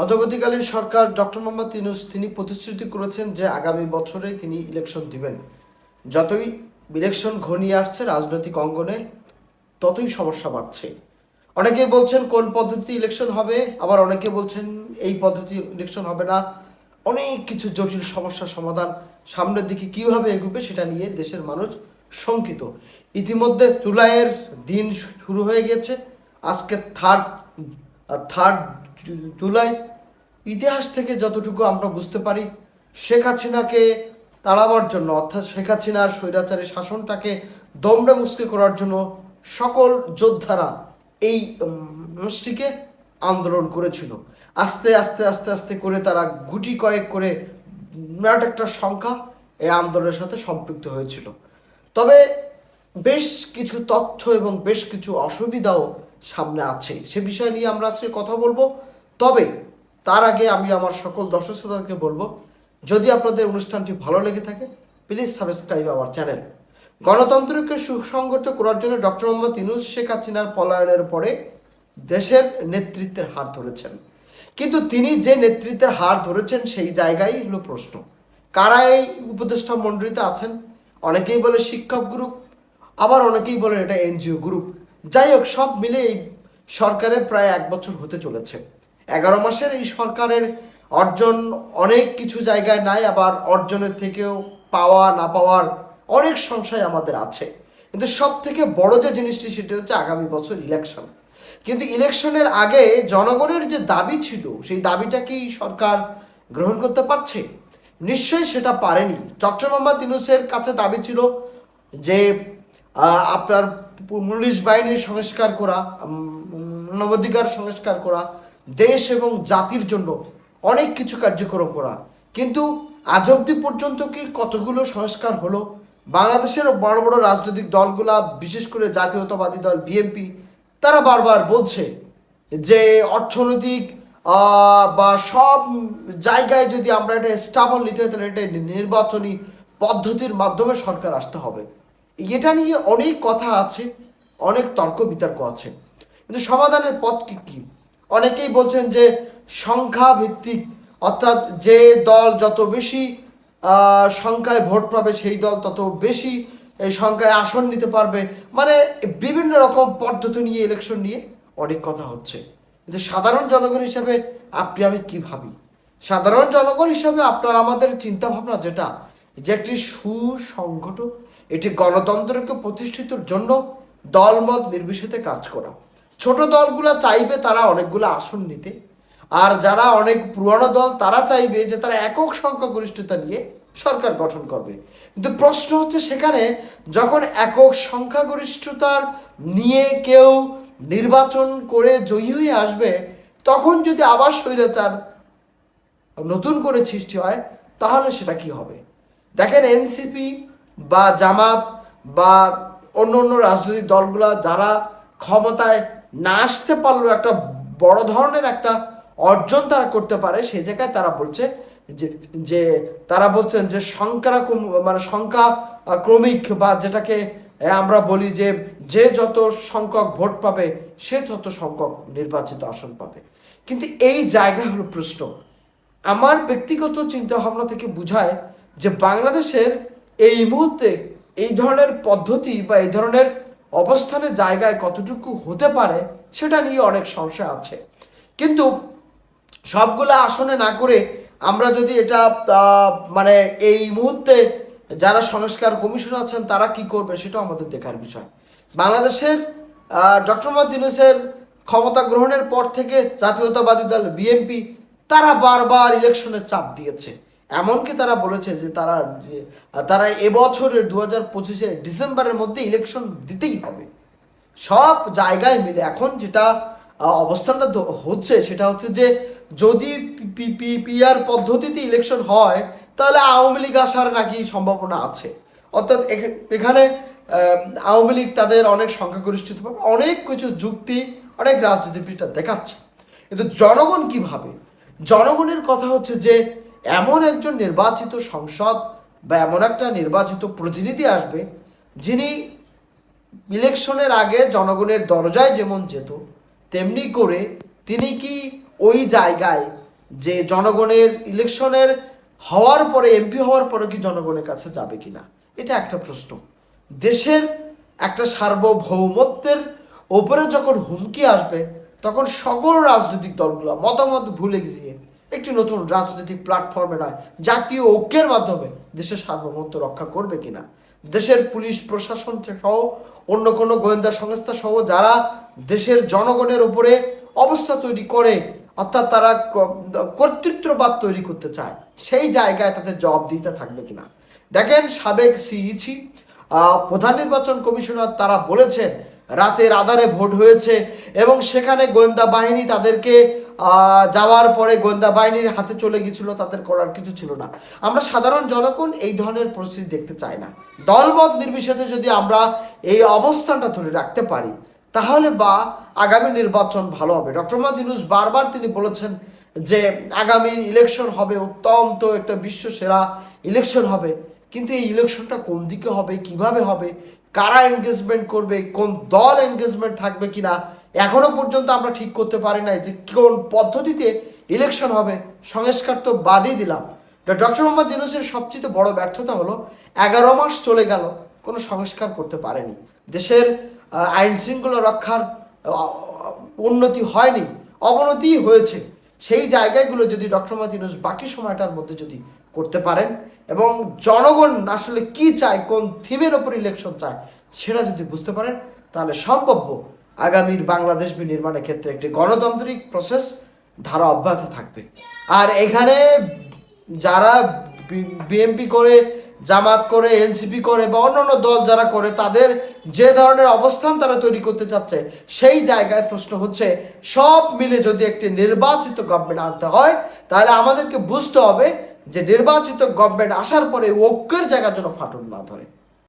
অন্তর্বর্তীকালীন সরকার ডক্টর মোহাম্মদ ইউনুস তিনি প্রতিশ্রুতি করেছেন যে আগামী বছরে তিনি ইলেকশন দিবেন। যতই ইলেকশন ঘনিয়ে আসছে, রাজনৈতিক অঙ্গনে ততই সমস্যা বাড়ছে। অনেকেই বলছেন কোন পদ্ধতি ইলেকশন হবে, আবার অনেকে বলছেন এই পদ্ধতি ইলেকশন হবে না। অনেক কিছু জটিল সমস্যার সমাধান সামনের দিকে কীভাবে এগোবে সেটা নিয়ে দেশের মানুষ শঙ্কিত। ইতিমধ্যে জুলাইয়ের দিন শুরু হয়ে গেছে। আজকে থার্ড থার্ড জুলাই ইতিহাস থেকে যতটুকু আমরা বুঝতে পারি, শেখ হাসিনাকে তাড়াবার জন্য, অর্থাৎ শেখ হাসিনার স্বৈরাচারী শাসনটাকে দমড়ে মুসকে করার জন্য সকল যোদ্ধারা এই মানুষটিকে আন্দোলন করেছিল। আস্তে আস্তে আস্তে আস্তে করে তারা গুটি কয়েক করে বিরাট একটা সংখ্যা এই আন্দোলনের সাথে সম্পৃক্ত হয়েছিল। তবে বেশ কিছু তথ্য এবং বেশ কিছু অসুবিধাও সামনে আছে। সে বিষয় নিয়ে আমরা আজকে কথা বলব। তবে তার আগে আমি আমার সকল দর্শক শ্রোতাদেরকে বলব, যদি আপনাদের অনুষ্ঠানটি ভালো লেগে থাকে প্লিজ সাবস্ক্রাইব আওয়ার চ্যানেল গণতন্ত্রকে সুসংগত করার জন্য ডক্টর মোহাম্মদ ইনুস শেখ হাসিনার পলায়নের পরে দেশের নেতৃত্বের হার ধরেছেন। কিন্তু তিনি যে নেতৃত্বের হার ধরেছেন, সেই জায়গায় হলো প্রশ্ন। কারা এই উপদেষ্টা মণ্ডলীতে আছেন? অনেকেই বলে শিক্ষক গ্রুপ, আবার অনেকেই বলেন এটা এনজিও গ্রুপ। যাই হোক, সব মিলে এই সরকারের প্রায় এক বছর হতে চলেছে। এগারো মাসের এই সরকারের অর্জন অনেক কিছু জায়গায় নাই, আবার অর্জনের থেকেও পাওয়া, না পাওয়ার অনেক সংশয় আমাদের আছে। কিন্তু সব থেকে বড় যে জিনিসটি, সেটি হচ্ছে আগামী বছর ইলেকশন কিন্তু ইলেকশনের আগে জনগণের যে দাবি ছিল, সেই দাবিটা কি সরকার গ্রহণ করতে পারছে? নিশ্চয়ই সেটা পারেনি। ডক্টর মোহাম্মদ ইউনুসের কাছে দাবি ছিল যে আপনার পুলিশ বাহিনীর সংস্কার করা মানবাধিকার সংস্কার করা দেশ এবং জাতির জন্য অনেক কিছু কার্যক্রম করা। কিন্তু আজ অবধি পর্যন্ত কি কতগুলো সংস্কার হলো? বাংলাদেশের বড় বড় রাজনৈতিক দলগুলা, বিশেষ করে জাতীয়তাবাদী দল বিএনপি তারা বারবার বলছে যে অর্থনৈতিক বা সব জায়গায় যদি আমরা এটা স্টাবল নিতে হয়, তাহলে এটা নির্বাচনী পদ্ধতির মাধ্যমে সরকার আসতে হবে। এটা নিয়ে অনেক কথা আছে, অনেক তর্ক বিতর্ক আছে। কিন্তু সমাধানের পথ কি কি? অনেকেই বলছেন যে সংখ্যা ভিত্তিক অর্থাৎ যে দল যত বেশি সংখ্যায় ভোট পাবে, সেই দল তত বেশি সংখ্যায় আসন নিতে পারবে। মানে বিভিন্ন রকম পদ্ধতি নিয়ে ইলেকশন নিয়ে অনেক কথা হচ্ছে। কিন্তু সাধারণ জনগণ হিসাবে আপনি, আমি কি ভাবি? সাধারণ জনগণ হিসাবে আপনার, আমাদের চিন্তা ভাবনা যেটা, যে একটি সুসংগঠ এটি গণতন্ত্রকে প্রতিষ্ঠিতর জন্য দলমত নির্বিশেষে কাজ করা। ছোট দলগুলো চাইবে তারা অনেকগুলো আসন নিতে। আর যারা অনেক পুরনো দল, তারা চাইবে যে তারা একক সংখ্যাগরিষ্ঠতা নিয়ে সরকার গঠন করবে। কিন্তু প্রশ্ন হচ্ছে সেখানে যখন একক সংখ্যাগরিষ্ঠতার নিয়ে কেউ নির্বাচন করে জয়ী হয়ে আসবে, তখন যদি আবার স্বৈরাচার নতুন করে সৃষ্টি হয়, তাহলে সেটা কি হবে? দেখেন এনসিপি বা জামাত বা অন্য অন্য রাজনৈতিক দলগুলা যারা ক্ষমতায় না আসতে পারলেও একটা বড় ধরনের একটা অর্জন তারা করতে পারে, সেই জায়গায় তারা বলছে যে তারা বলছেন যে সংখ্যা মানে সংখ্যা ক্রমিক বা যেটাকে আমরা বলি যে যে যত সংখ্যক ভোট পাবে, সে তত সংখ্যক নির্বাচিত আসন পাবে। কিন্তু এই জায়গা হলো প্রশ্ন। আমার ব্যক্তিগত চিন্তা ভাবনা থেকে বোঝায় যে বাংলাদেশের এই মুহূর্তে এই ধরনের পদ্ধতি বা এই ধরনের অবস্থানের জায়গায় কতটুকু হতে পারে সেটা নিয়ে অনেক সংশয় আছে। কিন্তু সবগুলো আসনে না করে আমরা যদি এটা মানে এই মুহূর্তে যারা সংস্কার কমিশন আছেন তারা কি করবে সেটাও আমাদের দেখার বিষয়। বাংলাদেশের ডক্টর মোহাম্মদ ইউনুসের ক্ষমতা গ্রহণের পর থেকে জাতীয়তাবাদী দল বিএনপি তারা বারবার ইলেকশনের চাপ দিয়েছে। এমনকি তারা বলেছে যে তারা তারা এবছরের দু হাজার পঁচিশের ডিসেম্বরের মধ্যে ইলেকশন দিতেই হবে। সব জায়গায় মিলে এখন যেটা অবস্থানটা হচ্ছে সেটা হচ্ছে যে যদি পিআর পদ্ধতিতে ইলেকশন হয়, তাহলে আওয়ামী লীগ আসার নাকি সম্ভাবনা আছে। অর্থাৎ এখা- এখানে আওয়ামী লীগ তাদের অনেক সংখ্যাগরিষ্ঠিত পাবে অনেক কিছু যুক্তি, অনেক রাজনীতিবিদরা দেখাচ্ছে। কিন্তু জনগণ কি ভাবে জনগণের কথা হচ্ছে যে এমন একজন নির্বাচিত সংসদ বা এমন একটা নির্বাচিত প্রতিনিধি আসবে যিনি ইলেকশনের আগে জনগণের দরজায় যেমন যেত, তেমনি করে তিনি কি ওই জায়গায় যে জনগণের ইলেকশনের হওয়ার পরে এমপি হওয়ার পরে কি জনগণের কাছে যাবে কিনা? এটা একটা প্রশ্ন। দেশের একটা সার্বভৌমত্বের ওপরে যখন হুমকি আসবে, তখন সকল রাজনৈতিক দলগুলো মতামত ভুলে গিয়ে একটি নতুন রাজনৈতিক প্ল্যাটফর্মে নয়, জাতীয় ঐক্যের মাধ্যমে দেশের সার্বভৌমত্ব রক্ষা করবে কিনা? দেশের পুলিশ প্রশাসন সহ অন্য কোনো গোয়েন্দা সংস্থা সহ যারা দেশের জনগণের উপরে অবস্থা তৈরি করে, অর্থাৎ তারা কর্তৃত্ববাদ তৈরি করতে চায়, সেই জায়গায় তাদের জবাব দিতে থাকবে কিনা? দেখেন সাবেক সিইসি প্রধান নির্বাচন কমিশনার তারা বলেছেন রাতের আধারে ভোট হয়েছে এবং সেখানে গোয়েন্দা বাহিনী তাদেরকে যাওয়ার পরে গোয়েন্দা বাহিনীর হাতে চলে গেছিল তাদের করার কিছু ছিল না। আমরা সাধারণ জনগণ এই ধরনের পরিস্থিতি দেখতে চাই না। দলমত নির্বিশেষে যদি আমরা এই অবস্থানটা ধরে রাখতে পারি, তাহলে বা আগামী নির্বাচন ভালো হবে। ডক্টর ইউনুস বারবার তিনি বলেছেন যে আগামী ইলেকশন হবে, অত্যন্ত একটা বিশ্ব সেরা ইলেকশন হবে। কিন্তু এই ইলেকশনটা কোন দিকে হবে, কীভাবে হবে কারা এনগেজমেন্ট করবে, কোন দল এনগেজমেন্ট থাকবে কিনা, এখনও পর্যন্ত আমরা ঠিক করতে পারি নাই যে কোন পদ্ধতিতে ইলেকশন হবে। সংস্কার তো বাদই দিলাম। ডক্টর মোহাম্মদ ইউনুসের সবচেয়ে বড় ব্যর্থতা হলো, এগারো মাস চলে গেল, কোনো সংস্কার করতে পারেনি। দেশের আইন শৃঙ্খলা রক্ষার উন্নতি হয়নি, অবনতিই হয়েছে। সেই জায়গাগুলো যদি ডক্টর মোহাম্মদ ইউনুস বাকি সময়টার মধ্যে যদি করতে পারেন এবং জনগণ আসলে কি চায়, কোন থিমের ওপর ইলেকশন চায়, সেটা যদি বুঝতে পারেন, তাহলে সম্ভব্য আগামীর বাংলাদেশ নির্মাণের ক্ষেত্রে একটি গণতান্ত্রিক প্রসেস ধারা অব্যাহত থাকবে। আর এখানে যারা বিএমপি করে, জামাত করে, এনসিপি করে বা অন্যান্য দল যারা করে, তাদের যে ধরনের অবস্থান তারা তৈরি করতে চাচ্ছে, সেই জায়গায় প্রশ্ন হচ্ছে, সব মিলে যদি একটি নির্বাচিত গভর্নমেন্ট আনতে হয়, তাহলে আমাদেরকে বুঝতে হবে যে নির্বাচিত গভর্নমেন্ট আসার পরে ঐক্যের জায়গার জন্য ফাটল না ধরে।